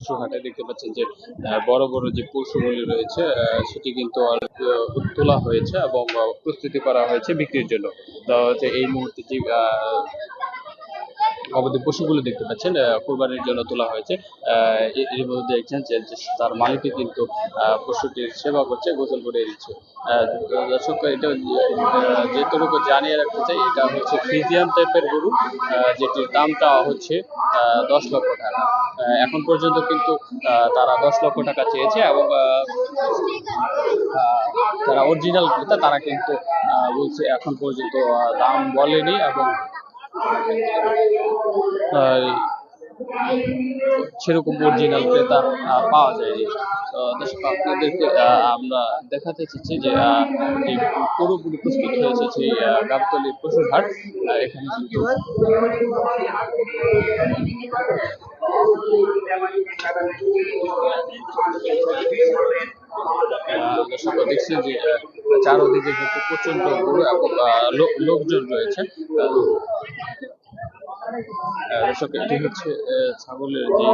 হাটে দেখতে পাচ্ছেন যে বড় বড় যে পশুগুলি রয়েছে সেটি কিন্তু আর তোলা হয়েছে এবং প্রস্তুতি করা হয়েছে বিক্রির জন্য। তো এই মুহূর্তে যে গবাদি পশুগুলো দেখতে পাচ্ছেন কোরবানির জন্য তোলা হয়েছে। এর মধ্যে দেখছেন যে তার মালিকই কিন্তু পশুটির সেবা করছে, গোসল করে দিচ্ছে। দর্শক, এটা যেটুকু জানিয়ে রাখতে চাই, এটা হচ্ছে ফ্রিজিয়ান টাইপের গরু যেটির দামটা হচ্ছে দশ লক্ষ টাকা। এখন পর্যন্ত কিন্তু তারা দশ লক্ষ টাকা চেয়েছে এবং যারা অরিজিনাল তারা কিন্তু বলছে, এখন পর্যন্ত দাম বলেনি এবং সেরকম অরিজিনাল ক্রেতা পাওয়া যায়নি। তো দর্শক, আপনাদেরকে আমরা দেখাতে চাচ্ছি যে পুরোপুরি প্রস্তুত হয়েছে সেই গাবতলী পশুর হাট এখানে কিন্তু দর্শক দেখছেন যে চারদিকে কিন্তু প্রচণ্ড গরু এবং লোকজন রয়েছে দর্শক এটি হচ্ছে ছাগলের যে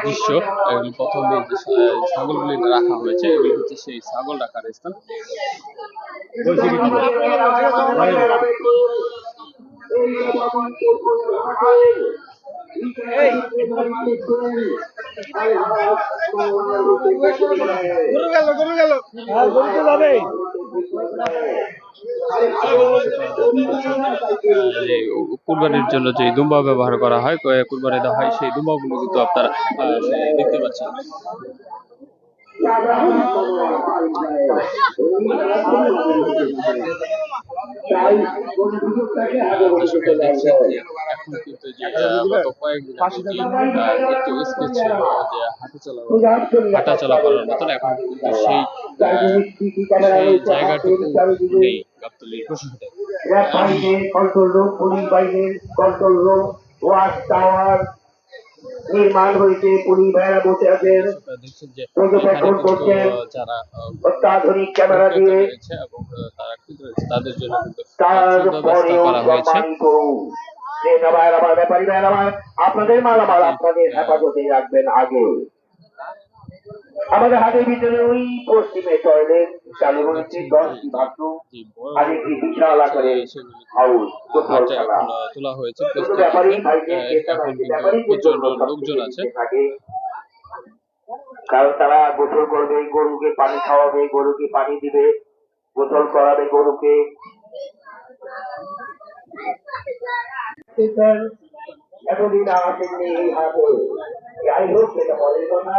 দৃশ্য এবং প্রথমে যে ছাগলগুলি রাখা হয়েছে এগুলি হচ্ছে সেই ছাগল রাখার স্থান গরু গেল গরু গেল হ্যাঁ গরু তো যাবে কুরবানির জন্য যে দুম্বা ব্যবহার করা হয় কুরবানি দেওয়া হয় সেই দুম্বাগুলো কিন্তু আপনারা দেখতে আহ, যে হাঁটা চলা হাঁটা চলা করার মতন এখন কিন্তু সেই সেই জায়গাটুকু নেই গাবতলির পশুহাটে কন্ট্রোল রুম পুলিশ বাহিনীর কন্ট্রোল রুম ওয়াচ টাওয়ার নির্মাণ হয়েছে পুলিশ ভাইরা বসে আছেন প্রদর্শন করছেন। অত্যাধুনিক ক্যামেরা দিয়ে। তাদের জন্য আপনাদের মালামাল আপনাদের হেফাজতে রাখবেন আগে। আমাদের হাতের ভিতরে ওই পশ্চিমে টয়লেট চালু হয়েছে দশটি বাথরুম আর একটি বিশাল হাউস আহ, তোলা হয়েছে লোকজন আছে। কারণ তারা গোসল করবে গরুকে পানি খাওয়াবে গরুকে পানি দিবে গোসল করাবে গরুকে। এতদিন আসেননি এই হাটে যাই হোক সেটা বলেন না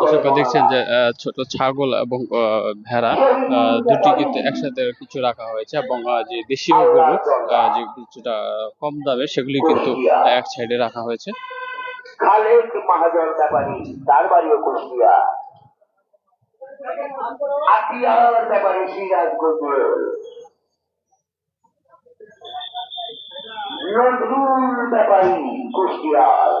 দর্শকরা দেখছেন যে ছোট ছাগল এবং ভেড়া দুটি কিন্তু একসাথে কিছু রাখা হয়েছে এবং যে দেশীয় গরু যে কিছুটা কম দামে সেগুলি কিন্তু এক সাইডে রাখা হয়েছে। তার বাড়িও কুষ্টিয়া। আতিয়ার ব্যাপারী সিরাজগঞ্জ নজরুল ব্যাপারী কুষ্টিয়ার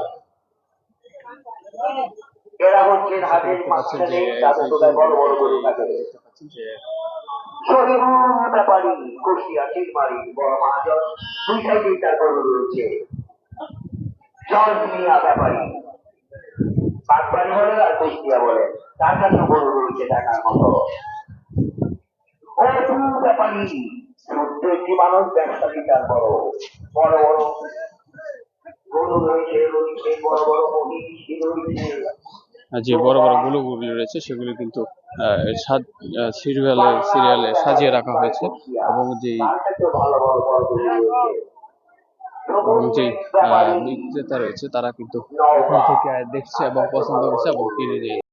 এরা হচ্ছেন হাতের দেখতে পাচ্ছেন যে মাঝখানে তাদের বড় বড় গরু থাকে দেখতে পাচ্ছেন যে শহীদুল ব্যাপারী কুষ্টিয়া চিলমারি বড় মহাজন দুই সাইডেই তার গরু রয়েছে। জর্জ ব্যাপারী। বাগবাড়ি বলে আর কুষ্টিয়া বলে। তার কাছে গরু রয়েছে দেখার মতো। অপু ব্যাপারী প্রত্যেকটি মানুষ ব্যবসা বিচার বড়। বড় বড় বড় মহিষ রয়েছে আহ, যে বড় বড় গুলোগুলি রয়েছে, সেগুলি কিন্তু সিরিয়ালে সিরিয়ালে সাজিয়ে রাখা হয়েছে এবং রয়েছে এবং যে বিক্রেতা রয়েছে, তারা কিন্তু ওখান থেকে দেখছে এবং পছন্দ করছে এবং কিনে